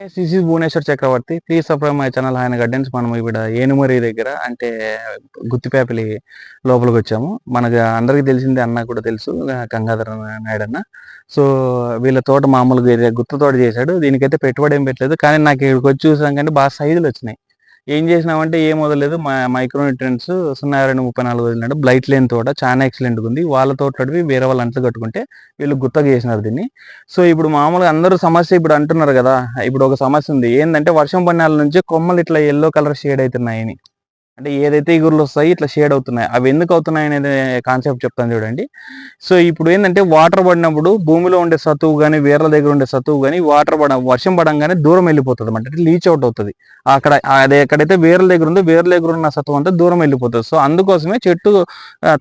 CC Bhuvaneshwar Chakravarthy please subscribe my channel ఆయన gardens మనం ఇక్కడ ఏనుమరి దగ్గర అంటే గుత్తిపేపలి లోపలికి వచ్చాము. మనకు అందరికీ తెలిసిందే అన్న కూడా తెలుసు గంగాధర నాయుడు అన్న సో వీళ్ళ తోట మామూలుగా గుత్త తోట చేశాడు. దీనికైతే పెట్టుబడి ఏం పెట్టలేదు. కానీ నాకు ఇక్కడికి వచ్చి చూసాం కానీ బాగా సైజులు వచ్చినాయి. ఏం చేసినామంటే ఏం వదలలేదు. మా మైక్రోన్యూట్రియన్స్ సున్నా రెండు ముప్పై నాలుగు వదిలినాడు. బ్లైట్ లేని తోట చాలా ఎక్సలెంట్గా ఉంది. వాళ్ళ తోటవి వేరే వాళ్ళ అంట్లు కట్టుకుంటే వీళ్ళు గుత్తగా చేసినారు దీన్ని. సో ఇప్పుడు మామూలుగా అందరూ సమస్య ఇప్పుడు అంటున్నారు కదా. ఇప్పుడు ఒక సమస్య ఉంది. ఏంటంటే వర్షం పడినాల నుంచి కొమ్మలు ఇట్లా ఎల్లో కలర్ షేడ్ అవుతున్నాయని అంటే ఏదైతే ఇగురులు వస్తాయి ఇట్లా షేడ్ అవుతున్నాయి. అవి ఎందుకు అవుతున్నాయి అనేది కాన్సెప్ట్ చెప్తాను చూడండి. సో ఇప్పుడు ఏంటంటే వాటర్ పడినప్పుడు భూమిలో ఉండే సత్తువు కానీ వేర్ల దగ్గర ఉండే సత్తువు కానీ వాటర్ పడ వర్షం పడంగానే దూరం వెళ్ళిపోతుంది అంటే లీచ్ అవుట్ అవుతుంది. అక్కడ అదే ఎక్కడైతే వేర్ల దగ్గర ఉందో వేర్ల దగ్గర ఉన్న సత్వం అంతా దూరం వెళ్ళిపోతుంది. సో అందుకోసమే చెట్టు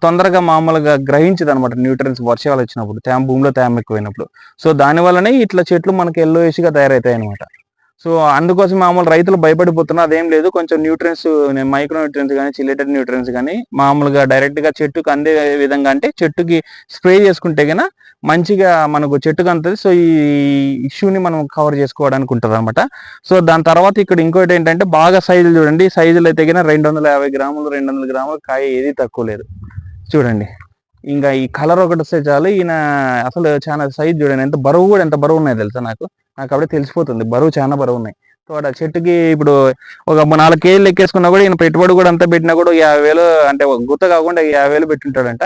తొందరగా మామూలుగా గ్రహించదు అనమాట న్యూట్రియన్స్ వర్షాలు వచ్చినప్పుడు తేమ భూమిలో తేమ ఎక్కువైనప్పుడు. సో దానివల్లనే ఇట్లా చెట్లు మనకి ఎల్లో గా తయారవుతాయి అనమాట సో అందుకోసం మామూలు రైతులు భయపడిపోతున్నా అదేం లేదు కొంచెం న్యూట్రియన్స్ మైక్రో న్యూట్రియన్స్ కానీ చిలేటెడ్ న్యూట్రియన్స్ కానీ మామూలుగా డైరెక్ట్గా చెట్టుకు అందే విధంగా అంటే చెట్టుకి స్ప్రే చేసుకుంటే గన మంచిగా మనకు చెట్టుకు అంతది. సో ఈ ఇష్యూని మనం కవర్ చేసుకోవడానికి ఉంటుంది అనమాట సో దాని తర్వాత ఇక్కడ ఇంకోటి ఏంటంటే బాగా సైజులు చూడండి. సైజులు అయితే గిన రెండు వందల యాభై గ్రాములు రెండు వందల గ్రాములు కాయ ఏది తక్కువ లేదు. చూడండి. ఇంకా ఈ కలర్ ఒకటి వస్తే చాలు. ఈయన అసలు చాలా సైజ్ చూడండి. ఎంత బరువు కూడా ఎంత బరువు ఉన్నాయి తెలుసా నాకు? నాకు అప్పుడే తెలిసిపోతుంది. బరువు చాలా బరువు ఉన్నాయి. తోట చెట్టుకి ఇప్పుడు ఒక నాలుగు కేజీలు ఎక్కేసుకున్నా కూడా ఈయన పెట్టుబడి కూడా అంతా పెట్టినా కూడా యాభై వేలు అంటే ఒక గుత్త కాకుండా యాభై వేలు పెట్టుంటాడంట.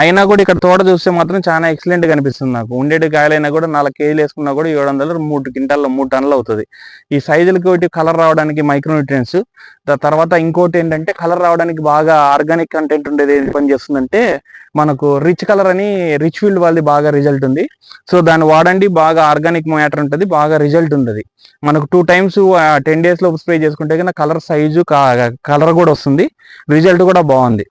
అయినా కూడా ఇక్కడ తోట చూస్తే మాత్రం చాలా ఎక్సలెంట్ కనిపిస్తుంది అనిపిస్తుంది నాకు. ఉండేటి కాయలైనా కూడా నాలుగు కేజీలు వేసుకున్నా కూడా ఏడు వందలు మూడు క్వింటాల్లో మూడు టన్నులు అవుతుంది. ఈ సైజులకి ఒకటి కలర్ రావడానికి మైక్రోన్యూట్రియన్స్ తర్వాత ఇంకోటి ఏంటంటే కలర్ రావడానికి బాగా ఆర్గానిక్ కంటెంట్ ఉండేది ఏది పని చేస్తుందంటే మనకు రిచ్ కలర్ అని రిచ్ ఫీల్డ్ వాళ్ళది బాగా రిజల్ట్ ఉంది. సో దాన్ని వాడండి బాగా ఆర్గానిక్ మ్యాటర్ ఉంటుంది బాగా రిజల్ట్ ఉంటుంది మనకు టూ టైమ్స్ టెన్ డేస్లో స్ప్రే చేసుకుంటే కన్నా కలర్ సైజు కలర్ కూడా వస్తుంది. రిజల్ట్ కూడా బాగుంది.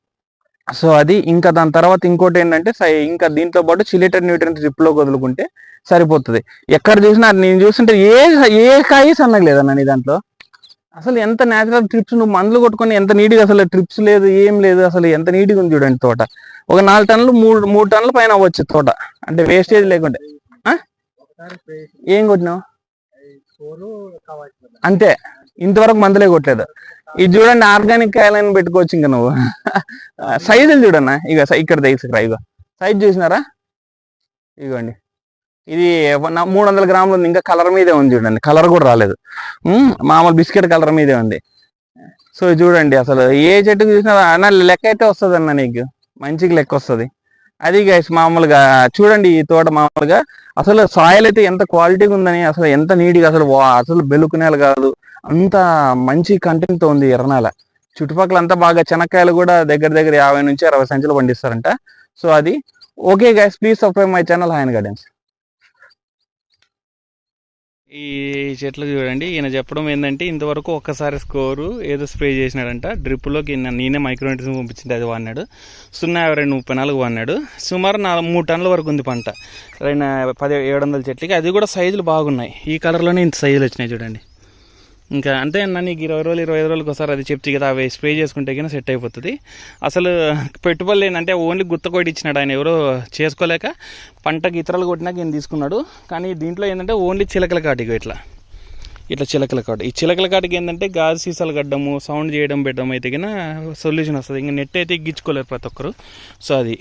సో అది ఇంకా దాని తర్వాత ఇంకోటి ఏంటంటే ఇంకా దీంతో పాటు చిలేటెడ్ న్యూట్రియన్స్లో వదులుకుంటే సరిపోతుంది. ఎక్కడ చూసినా నేను చూస్తుంటే ఏ ఏ కాయ సన్నగా లేదన్న నీ దాంట్లో. అసలు ఎంత నేచురల్ ట్రిప్స్ నువ్వు మందులు కొట్టుకొని ఎంత నీట్గా అసలు ట్రిప్స్ లేదు ఏం లేదు అసలు ఎంత నీట్గా ఉంది చూడండి తోట. ఒక నాలుగు టన్నులు మూడు మూడు టన్నుల పైన అవ్వచ్చు తోట. అంటే వేస్టేజ్ లేకుంటే? ఏం కొట్టినావు? అంతే. ఇంతవరకు మందులే కొట్టలేదు. ఇది చూడండి ఆర్గానిక్ కాయలని పెట్టుకోవచ్చు ఇంకా నువ్వు. సైజులు చూడన్నా. ఇక ఇక్కడ తీసుకురా ఇగో. సైజ్ చూసినారా? ఇగోండి. ఇది మూడు వందల గ్రాములు ఉంది. ఇంకా కలర్ మీదే ఉంది చూడండి. కలర్ కూడా రాలేదు. మామూలు బిస్కెట్ కలర్ మీదే ఉంది. సో చూడండి అసలు. ఏ చెట్టు చూసినా అన్న లెక్క అయితే వస్తుంది అన్న నీకు. మంచిగా లెక్క వస్తుంది. అది గైస్ మామూలుగా చూడండి ఈ తోట మామూలుగా. అసలు సాయిల్ అయితే ఎంత క్వాలిటీగా ఉందని అసలు ఎంత నీట్గా అసలు వా- అసలు బెలుకునేలు కాదు. అంత మంచి కంటెంట్తో ఉంది ఎర్రనాల. చుట్టుపక్కల అంతా బాగా చెనక్కాయలు కూడా దగ్గర దగ్గర యాభై నుంచి అరవై సంచులు పండిస్తారంట. సో అది okay guys please subscribe my channel హాయన్ gardens ఈ చెట్లు చూడండి ఈయన చెప్పడం ఏంటంటే ఇంతవరకు ఒక్కసారి స్కోరు ఏదో స్ప్రే చేసినాడంట. డ్రిప్లోకి నేనే మైక్రోనిట్స్ పంపించింది అది వాడినాడు. సున్నా యాభై రెండు ముప్పై నాలుగు వాడినాడు. సుమారు నాలుగు మూడు టన్నుల వరకు ఉంది పంట. రెండు పది ఏడు వందల చెట్లకి. అది కూడా సైజులు బాగున్నాయి. ఈ కలర్లోనే ఇంత సైజులు వచ్చినాయి చూడండి. ఇంకా అంతే అన్న నీకు ఇరవై రోజులు ఇరవై ఐదు రోజులకు ఒకసారి అది చెప్తే కదా అవి స్ప్రే చేసుకుంటే కన్నా సెట్ అయిపోతుంది. అసలు పెట్టుబడి లేనంటే ఓన్లీ గుత్త కొట్టి ఇచ్చినాడు ఆయన ఎవరో చేసుకోలేక పంటకి ఇతరులు కొట్టినాక ఈయన తీసుకున్నాడు. కానీ దీంట్లో ఏంటంటే ఓన్లీ చిలకల కాటికి ఇట్లా. ఇట్లా చిలకల కాటు. ఈ చిలకల కాటికి ఏంటంటే గాజు సీసాలు కట్టడము సౌండ్ చేయడం పెట్టడం అయితే కన్నా సొల్యూషన్ వస్తుంది. ఇంకా నెట్ అయితే ఎగ్గించుకోలేరు ప్రతి ఒక్కరు. సో అది.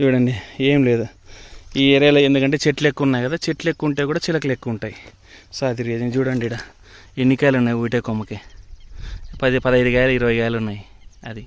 చూడండి ఏం లేదు. ఈ ఏరియాలో ఎందుకంటే చెట్లు ఎక్కువ ఉన్నాయి కదా చెట్లు ఎక్కువ ఉంటే కూడా చిలకలు ఎక్కువ ఉంటాయి. సో అది రీజన్ చూడండి ఇక్కడ ఎన్ని కాయలు ఉన్నాయి ఊటే కొమ్మకి? పది పదహైదు కాయలు ఇరవై కాయలు ఉన్నాయి అది.